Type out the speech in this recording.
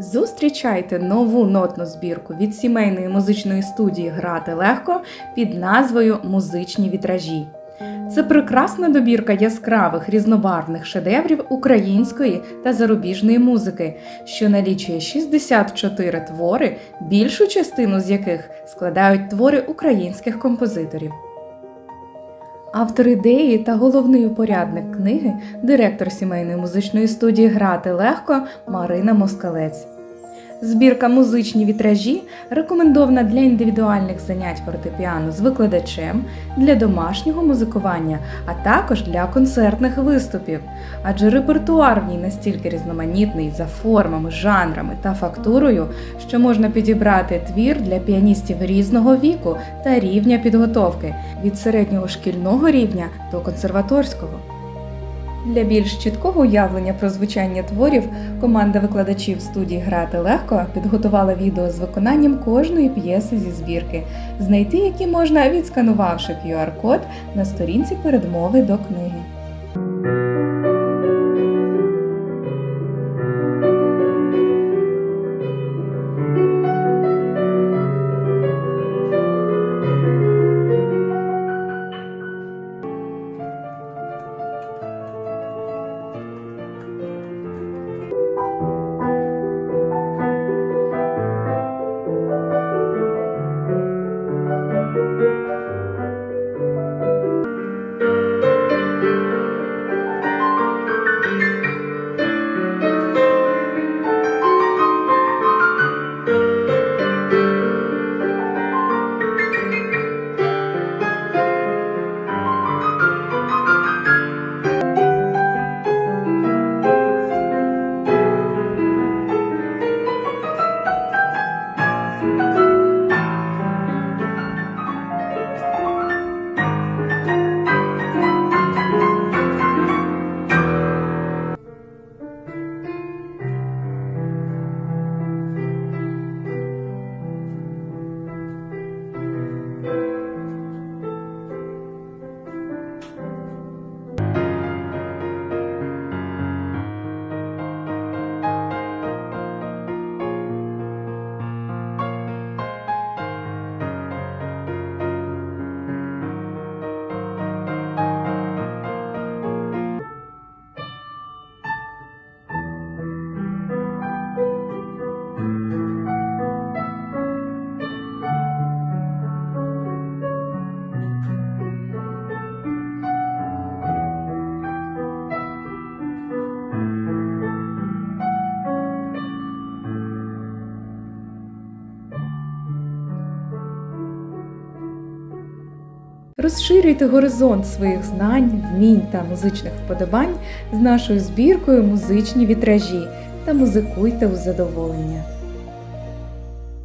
Зустрічайте нову нотну збірку від сімейної музичної студії Грати легко під назвою Музичні вітражі. Це прекрасна добірка яскравих різнобарвних шедеврів української та зарубіжної музики, що налічує 64 твори, більшу частину з яких складають твори українських композиторів. Автор ідеї та головний упорядник книги, директор сімейної музичної студії Грати легко Марина Москалець. Збірка музичні вітражі рекомендована для індивідуальних занять фортепіано з викладачем, для домашнього музикування, а також для концертних виступів. Адже репертуар в ній настільки різноманітний за формами, жанрами та фактурою, що можна підібрати твір для піаністів різного віку та рівня підготовки від середнього шкільного рівня до консерваторського. Для більш чіткого уявлення про звучання творів команда викладачів студії Грати легко підготувала відео з виконанням кожної п'єси зі збірки, знайти які можна відсканувавши QR-код на сторінці передмови до книги. Розширюйте горизонт своїх знань, вмінь та музичних вподобань з нашою збіркою Музичні вітражі та музикуйте у задоволення.